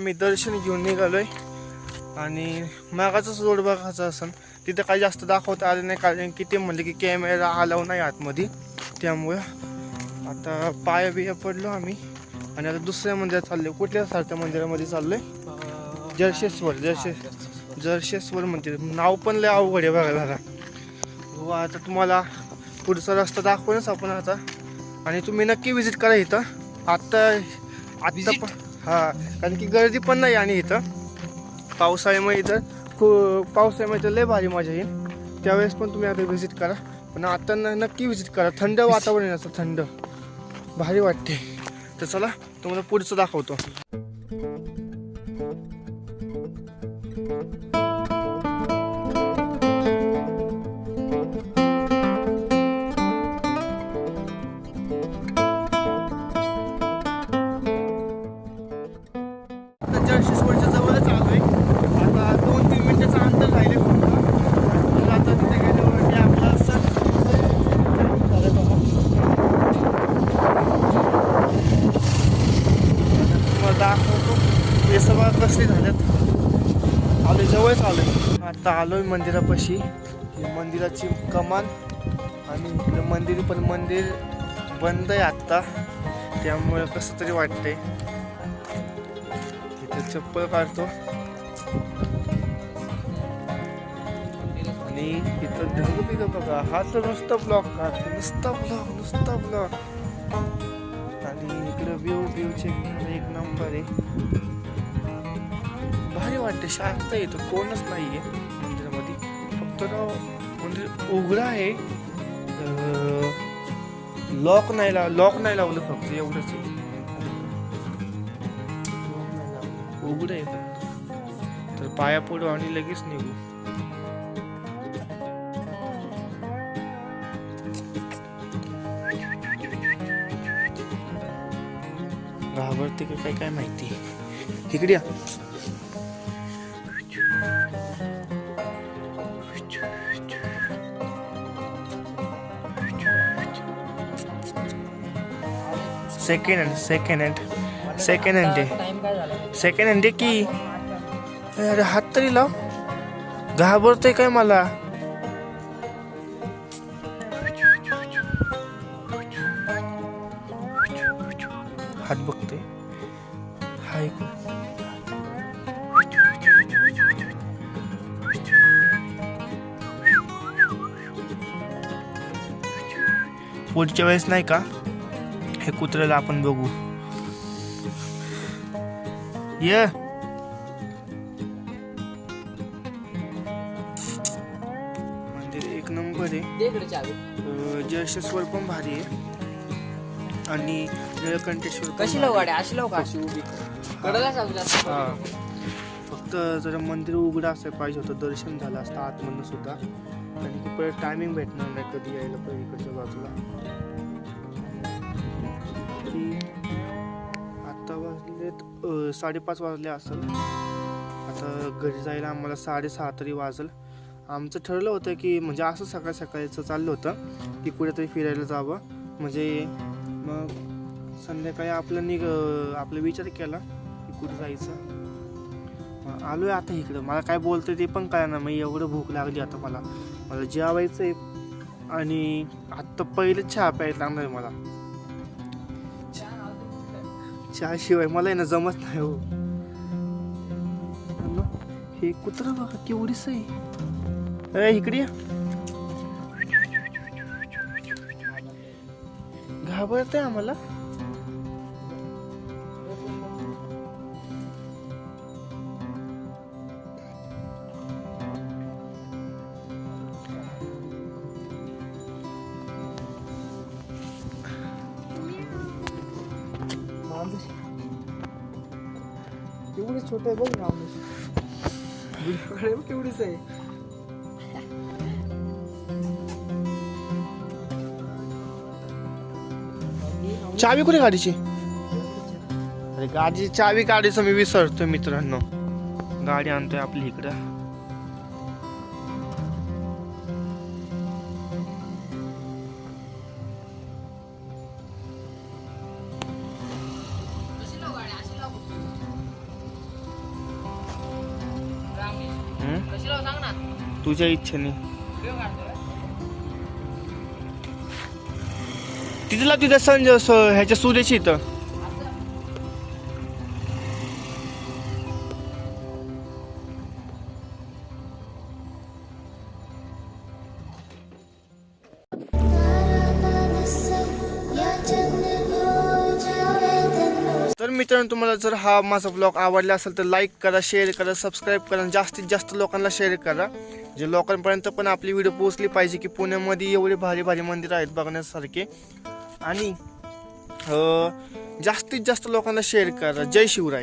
आम्ही दर्शन घेऊन निघालोय. आणि मागाचाच रोड बघायचा असन तिथं काही जास्त दाखवता आलं नाही. कारण की ते म्हणले की कॅमेरा आलाव नाही आतमध्ये. त्यामुळं आता पाया बिया पडलो आम्ही. आणि आता दुसऱ्या मंदिरात चाललोय. कुठल्या सारख्या मंदिरामध्ये चाललोय? जर्शेश्वर जर्शे जर्शेश्वर मंदिर. नाव पण लय अवघड आहे बघा जरा. हो आता तुम्हाला पुढचा रस्ता दाखवूनच आपण आता. आणि तुम्ही नक्की विजिट करा इथं. आत्ता आत्ता पण हा कारण की गर्दी पण नाही आणि इथं. पावसाळ्यामुळे इथं खूप पावसाळ्यामुळे इथं लय भारी मजा येईल. त्यावेळेस पण तुम्ही आता व्हिजिट करा. पण आता नक्की व्हिजिट करा. थंड वातावरण आहे असं थंड. भारी वाटते. तर चला तुम्हाला पुढचं दाखवतो. आलोय जवळच आलोय. आता आलोय मंदिरापाशी. मंदिराची कमान आणि मंदिर पण मंदिर बंद आहे आत्ता. त्यामुळे कसं तरी वाटतंय. इथे चप्पल काढतो. आणि इथं ढग बिग बघा. हा तर नुसता ब्लॉक. काढतो नुसता ब्लॉक नुसता ब्लॉक. आणि इकडं व्ह्यू व्ह्यू चेक एक नंबर आहे. वाटते शांत आहे इथं कोणच आहे मंदिरामध्ये. फक्त ना मंदिर उघडं आहे. लॉक नाही लाव लॉक नाही लावलं फक्त एवढंच उघडं आहे फक्त. तर पाया पडू आणि लगेच निघू. घाबरते का काय काय माहिती? इकडे या. Second hand second hand second hand आहे सेकंड हँड आहे की? अरे हात तरी लाव. घाबरतोय काय मला? हात बघतोय. हाय पुढच्या वेळेस नाही का? हे कुत्र्याला आपण बघू. ये. मंदिर एक नंबर आहे. जयशेश्वर पण भारी आहे. आणि निळकंठेश्वर कशी लावू. गाडी? अशी लावू का अशी उभी. हा. फक्त जरा मंदिर उघडं असायला पाहिजे होतं. दर्शन झालं असतं आतमधनं सुद्धा. आणि की परत टायमिंग भेटणार नाही कधी यायला पाहिजे इकडच्या बाजूला. की आत्ता वाजलेत साडेपाच वाजले असेल. आता घरी जायला आम्हाला साडेसहा तरी वाजल. आमचं ठरलं होतं की म्हणजे असं सकाळ सकाळचं चाललं होतं की कुठेतरी फिरायला जावं. म्हणजे मग संध्याकाळी आपलं निघ आपला विचार केला की कुठं जायचं. मग आहे आता इकडं. मला काय बोलतंय ते पण काय ना मग एवढं भूक लागली आता मला. मला जेवायचं आहे आणि आत्ता पहिलं चहा प्यायला लागणार आहे मला. चहाशिवाय मला आहे ना जमत नाही हो. हे कुत्र बघा केवढीच आहे. ए, इकडे घाबरत आहे आम्हाला. केवढी छोट आहे बघ ना. व्हिडिओ केवढीच आहे. चावी कुठे गाडीची? अरे गाडीची चावी काढायचं मी विसरतोय मित्रांनो. गाडी आणतोय आपली इकडं. तुझ्या इच्छेने. तिथला तिथं संजय ह्याच्या सूर्याची इथं. तर मित्रांनो तुम्हाला जर हा माझा ब्लॉग आवडला असेल तर लाईक करा शेअर करा सबस्क्राईब करा जास्तीत जास्त लोकांना शेअर करा जे लोकांपर्यंत पण आपली व्हिडिओ पोहोचली पाहिजे की पुण्यामध्ये एवढे भारी भारी मंदिर आहेत बघण्यासारखे. आणि जास्तीत जास्त लोकांना शेअर करा. जय शिवराय.